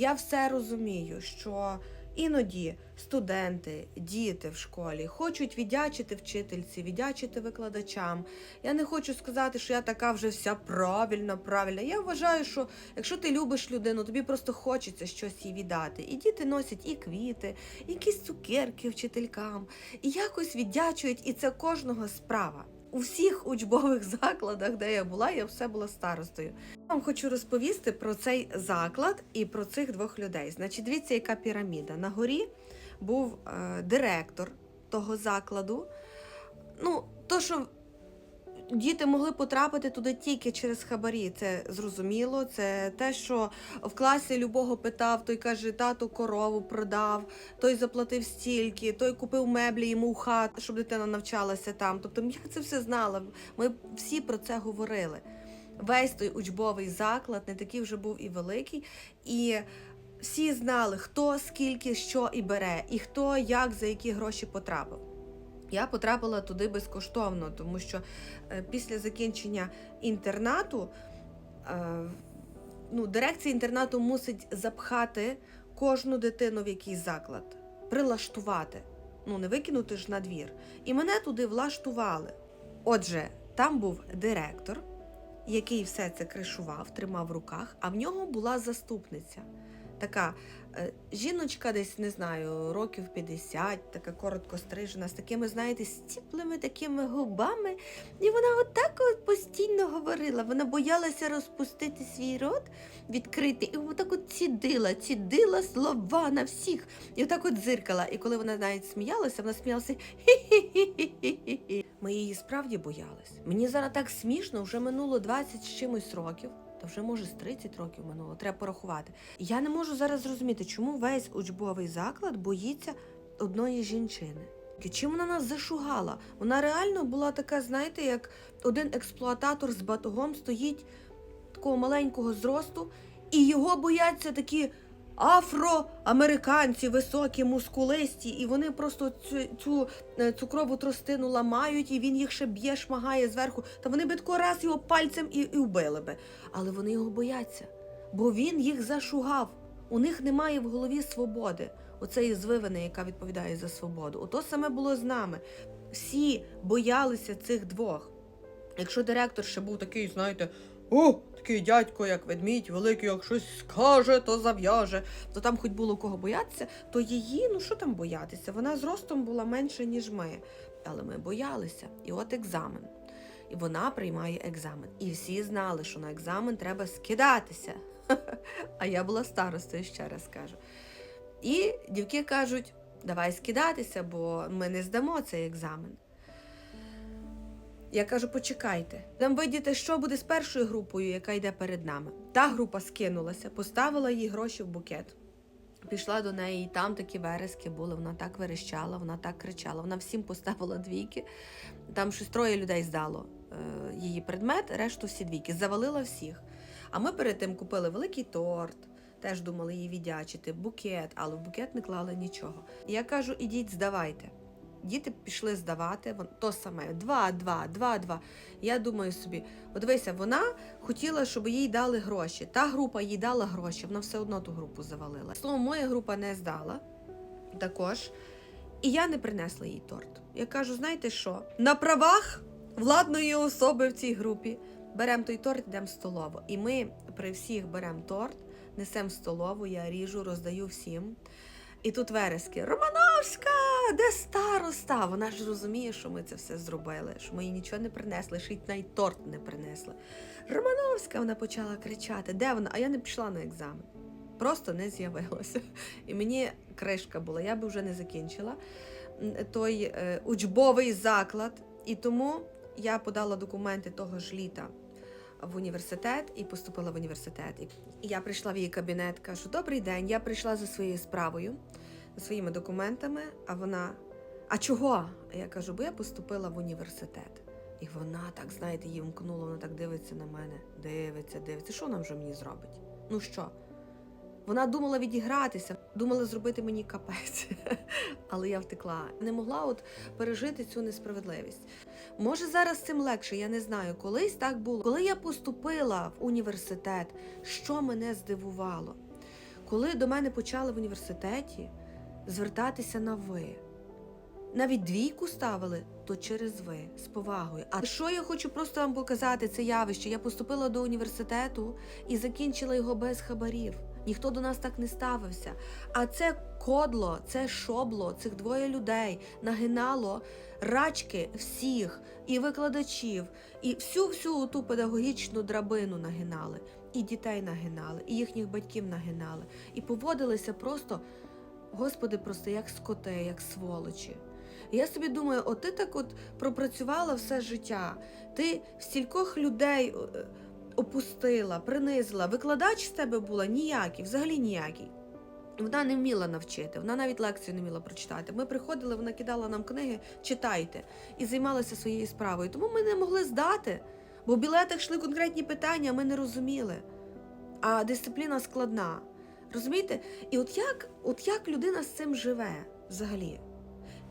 Я все розумію, що іноді студенти, діти в школі хочуть віддячити вчительці, віддячити викладачам. Я не хочу сказати, що я така вже вся правильна, правильна. Я вважаю, що якщо ти любиш людину, тобі просто хочеться щось їй віддати. І діти носять і квіти, і якісь цукерки вчителькам, і якось віддячують, і це кожного справа. У всіх учбових закладах, де я була, я все була старостою. Я вам хочу розповісти про цей заклад і про цих двох людей. Значить, дивіться, яка піраміда. На горі був е, директор того закладу. Ну, то, що діти могли потрапити туди тільки через хабарі, це зрозуміло. Це те, що в класі любого питав, той каже, тато корову продав, той заплатив стільки, той купив меблі йому в хату, щоб дитина навчалася там. Тобто я це все знала. Ми всі про це говорили. Весь той учбовий заклад не такий вже був і великий. І всі знали, хто скільки що і бере, і хто як за які гроші потрапив. Я потрапила туди безкоштовно, тому що е, після закінчення інтернату е, ну, дирекція інтернату мусить запхати кожну дитину в якийсь заклад, прилаштувати. Ну, не викинути ж на двір. І мене туди влаштували. Отже, там був директор, який все це кришував, тримав в руках, а в нього була заступниця. Така е, жіночка, десь не знаю, років 50, така коротко стрижена, з такими, знаєте, стіплими такими губами. І вона отак от постійно говорила. Вона боялася розпустити свій рот, відкрити, і отак от цідила, цідила слова на всіх. І отак от зиркала. І коли вона навіть сміялася, вона сміялася хі-хі-хі-хі-хі. Ми її справді боялись. Мені зараз так смішно, вже минуло 20 з чимось років. Та вже може з 30 років минуло, треба порахувати. Я не можу зараз зрозуміти, чому весь учбовий заклад боїться одної жінчини. Чим вона нас зашугала? Вона реально була така, знаєте, як один експлуататор з батогом стоїть такого маленького зросту, і його бояться такі афроамериканці, високі, мускулисті, і вони просто цю, цю е, цукрову тростину ламають, і він їх ще б'є, шмагає зверху. Та вони би тако раз його пальцем і, і вбили би. Але вони його бояться, бо він їх зашугав. У них немає в голові свободи, оцеї звивини, яка відповідає за свободу. Ото саме було з нами. Всі боялися цих двох. Якщо директор ще був такий, знаєте, о, такий дядько, як ведмідь, великий, як щось скаже, то зав'яже, то там хоч було кого боятися, то її, ну що там боятися? Вона зростом була менше, ніж ми. Але ми боялися. І от екзамен. І вона приймає екзамен. І всі знали, що на екзамен треба скидатися. А я була старостою, ще раз кажу. І дівки кажуть: давай скидатися, бо ми не здамо цей екзамен. Я кажу, почекайте. Там видіти, що буде з першою групою, яка йде перед нами. Та група скинулася, поставила їй гроші в букет. Пішла до неї, і там такі верески були. Вона так верещала, вона так кричала. Вона всім поставила двійки. Там щось троє людей здало е, її предмет, решту всі двійки. Завалила всіх. А ми перед тим купили великий торт. Теж думали її віддячити, букет, але в букет не клали нічого. Я кажу: ідіть, здавайте. Діти пішли здавати, то саме два, два, два, два. Я думаю собі, от дивися, вона хотіла, щоб їй дали гроші. Та група їй дала гроші, вона все одно ту групу завалила. Словом, моя група не здала також. І я не принесла їй торт. Я кажу: знаєте що? На правах владної особи в цій групі беремо той торт, йдемо в столову. І ми при всіх беремо торт, несемо в столову, я ріжу, роздаю всім. І тут верески. Романовська, де староста? Вона ж розуміє, що ми це все зробили, що ми їй нічого не принесли, що й навіть торт не принесли. Романовська, вона почала кричати, де вона? А я не пішла на екзамен. Просто не з'явилася. І мені кришка була, я би вже не закінчила той е, учбовий заклад. І тому я подала документи того ж літа в університет і поступила в університет. І я прийшла в її кабінет, кажу: Добрий день, я прийшла за своєю справою, своїми документами. А вона, а чого? Я кажу, бо я поступила в університет. І вона так, знаєте, її вмкнула, вона так дивиться на мене, дивиться, дивиться. Що вона вже мені зробить? Ну що? Вона думала відігратися, думала зробити мені капець, але я втекла. Не могла от пережити цю несправедливість. Може, зараз цим легше, я не знаю. Колись так було. Коли я поступила в університет, що мене здивувало? коли до мене почали в університеті звертатися на ви. Навіть двійку ставили, то через ви з повагою. А що я хочу просто вам показати це явище? Я поступила до університету і закінчила його без хабарів. Ніхто до нас так не ставився. А це кодло, це шобло, цих двоє людей нагинало рачки всіх, і викладачів, і всю всю ту педагогічну драбину нагинали, і дітей нагинали, і їхніх батьків нагинали, і поводилися просто, господи, просто як скоти, як сволочі. Я собі думаю, от ти так от пропрацювала все життя, ти стількох людей е, опустила, принизила. Викладач з тебе була ніякий, взагалі ніякий. Вона не вміла навчити, вона навіть лекцію не вміла прочитати. Ми приходили, вона кидала нам книги, читайте, і займалася своєю справою. Тому ми не могли здати, бо в білетах йшли конкретні питання, ми не розуміли. А дисципліна складна. Розумієте? І от як, от як людина з цим живе взагалі?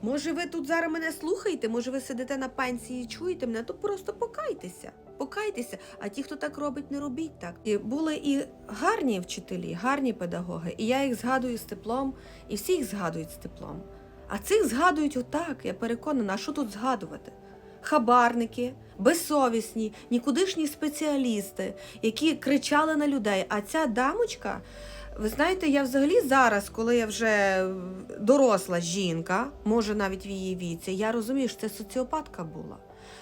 Може, ви тут зараз мене слухаєте, може, ви сидите на пенсії і чуєте мене, то просто покайтеся. Покайтеся, а ті, хто так робить, не робіть так. І були і гарні вчителі, гарні педагоги, і я їх згадую з теплом, і всі їх згадують з теплом. А цих згадують отак, я переконана, а що тут згадувати? Хабарники, безсовісні, нікудишні спеціалісти, які кричали на людей. А ця дамочка, ви знаєте, я взагалі зараз, коли я вже доросла жінка, може навіть в її віці, я розумію, що це соціопатка була.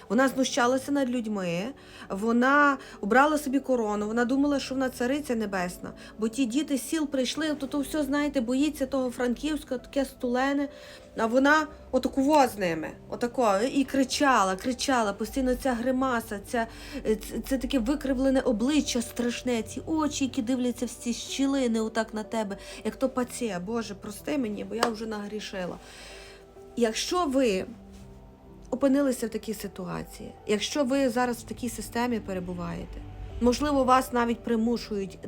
Вона знущалася над людьми, вона обрала собі корону, вона думала, що вона цариця небесна. Бо ті діти з сіл прийшли, то то все, знаєте, боїться того Франківська, таке стулене. А вона отакого з ними, отако, і кричала, кричала, постійно ця гримаса, ця, це, це таке викривлене обличчя страшне, ці очі, які дивляться в ці щілини отак на тебе, як то паціє. Боже, прости мені, бо я вже нагрішила. Якщо ви опинилися в такій ситуації, якщо ви зараз в такій системі перебуваєте, можливо, вас навіть примушують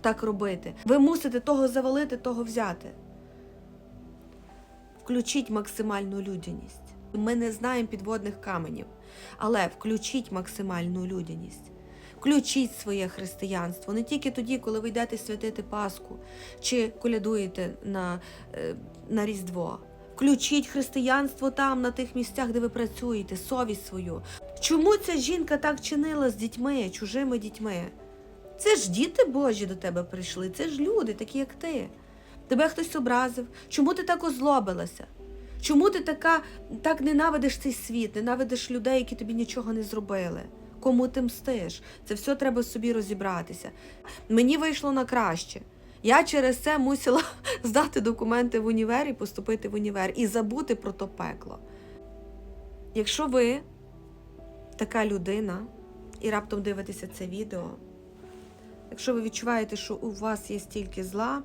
так робити, ви мусите того завалити, того взяти. Включіть максимальну людяність. Ми не знаємо підводних каменів, але включіть максимальну людяність. Включіть своє християнство не тільки тоді, коли ви йдете святити Пасху чи колядуєте на, е, на Різдво. Включіть християнство там, на тих місцях, де ви працюєте, совість свою. Чому ця жінка так чинила з дітьми, чужими дітьми? Це ж діти Божі до тебе прийшли, це ж люди, такі як ти. Тебе хтось образив. Чому ти так озлобилася? Чому ти така, так ненавидиш цей світ, ненавидиш людей, які тобі нічого не зробили? Кому ти мстиш? Це все треба собі розібратися. Мені вийшло на краще. Я через це мусила здати документи в універ і поступити в універ і забути про то пекло. Якщо ви така людина і раптом дивитеся це відео, якщо ви відчуваєте, що у вас є стільки зла,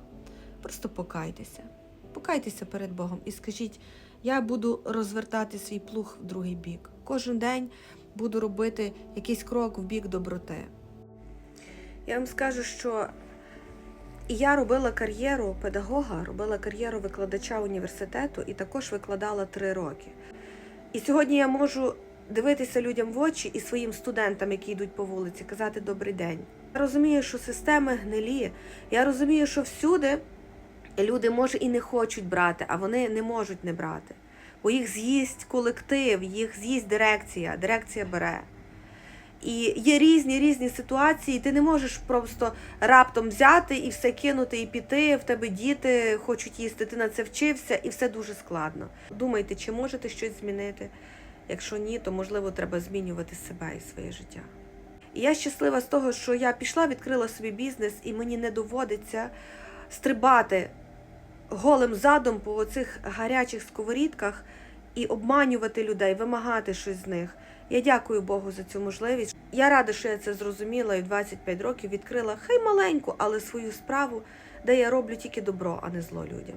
просто покайтеся. Покайтеся перед Богом і скажіть, я буду розвертати свій плуг в другий бік. Кожен день буду робити якийсь крок в бік доброти. Я вам скажу, що і я робила кар'єру педагога, робила кар'єру викладача університету і також викладала три роки. І сьогодні я можу дивитися людям в очі і своїм студентам, які йдуть по вулиці, казати добрий день. Я розумію, що системи гнилі. Я розумію, що всюди люди може і не хочуть брати, а вони не можуть не брати. Бо їх з'їсть колектив, їх з'їсть дирекція, дирекція бере. І є різні різні ситуації, ти не можеш просто раптом взяти і все кинути і піти. В тебе діти хочуть їсти, ти на це вчився, і все дуже складно. Думайте, чи можете щось змінити? Якщо ні, то можливо треба змінювати себе і своє життя. І я щаслива з того, що я пішла, відкрила собі бізнес, і мені не доводиться стрибати голим задом по оцих гарячих сковорідках і обманювати людей, вимагати щось з них. Я дякую Богу за цю можливість. Я рада, що я це зрозуміла і в 25 років відкрила хай маленьку, але свою справу, де я роблю тільки добро, а не зло людям.